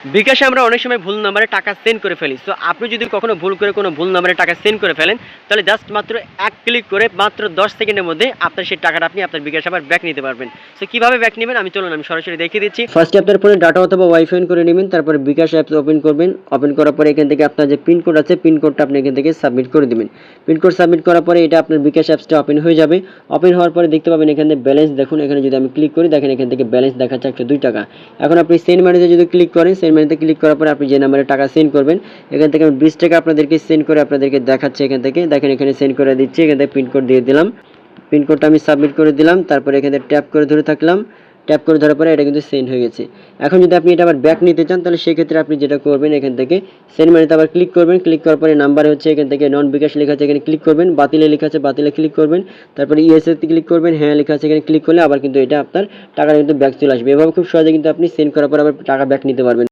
বিকাশে আমরা অনেক সময় ভুল নাম্বারে টাকা সেন্ড করে ফেলি। সো আপনি যদি কখনো ভুল করে কোনো ভুল নাম্বারে টাকা সেন্ড করে ফেলেন, তাহলে জাস্ট মাত্র এক ক্লিক করে মাত্র দশ সেকেন্ডের মধ্যে আপনার সেই টাকাটা আপনি আপনার বিকাশ আবার ব্যাক নিতে পারবেন। সো কীভাবে ব্যাক নেবেন? আমি চলুন, আমি সরাসরি দেখিয়ে দিচ্ছি। ফার্স্টে আপনার ফোনে ডাটা অথবা ওয়াইফাই অন করে নেবেন, তারপরে বিকাশ অ্যাপস ওপেন করবেন। ওপেন করার পরে এখান থেকে আপনার যে পিন কোড আছে পিন কোডটা আপনি এখান থেকে সাবমিট করে দেবেন। পিন কোড সাবমিট করার পরে এটা আপনার বিকাশ অ্যাপসটা ওপেন হয়ে যাবে। ওপেন হওয়ার পরে দেখতে পাবেন এখানে ব্যালেন্স দেখুন, এখানে যদি আমি ক্লিক করি, দেখেন এখান থেকে ব্যালেন্স দেখাচ্ছে একশো দুই টাকা। এখন আপনি সেন্ড মানিতে যদি ক্লিক করেন সেন্ড মানিতে ক্লিক করার পরে আপনি যে নাম্বারে টাকা সেন্ড করবেন, এখান থেকে আমি বিশ টাকা আপনাদেরকে সেন্ড করে আপনাদেরকে দেখাচ্ছে এখান থেকে। দেখেন এখানে সেন্ড করে দিচ্ছি, এখান থেকে পিনকোড দিয়ে দিলাম। পিনকোডটা আমি সাবমিট করে দিলাম, তারপরে এখানে ট্যাপ করে ধরে থাকলাম। ট্যাপ করে ধরার পরে এটা কিন্তু সেন্ড হয়ে গেছে। এখন যদি আপনি এটা আবার ব্যাক নিতে চান, তাহলে সেক্ষেত্রে আপনি যেটা করবেন এখান থেকে সেন্ড মানিতে আবার ক্লিক করবেন। ক্লিক করার পরে নাম্বার হচ্ছে এখান থেকে নন বিকাশ লেখা আছে, এখানে ক্লিক করবেন। বাতিলে লেখা আছে, বাতিলে ক্লিক করবেন। তারপরে ইএসএ ক্লিক করবেন। হ্যাঁ লেখা আছে, এখানে ক্লিক করলে আবার কিন্তু এটা আপনার টাকাটা কিন্তু ব্যাক চলে আসবে। এভাবে খুব সহজে কিন্তু আপনি সেন্ড করার পর আবার টাকা ব্যাক নিতে পারবেন।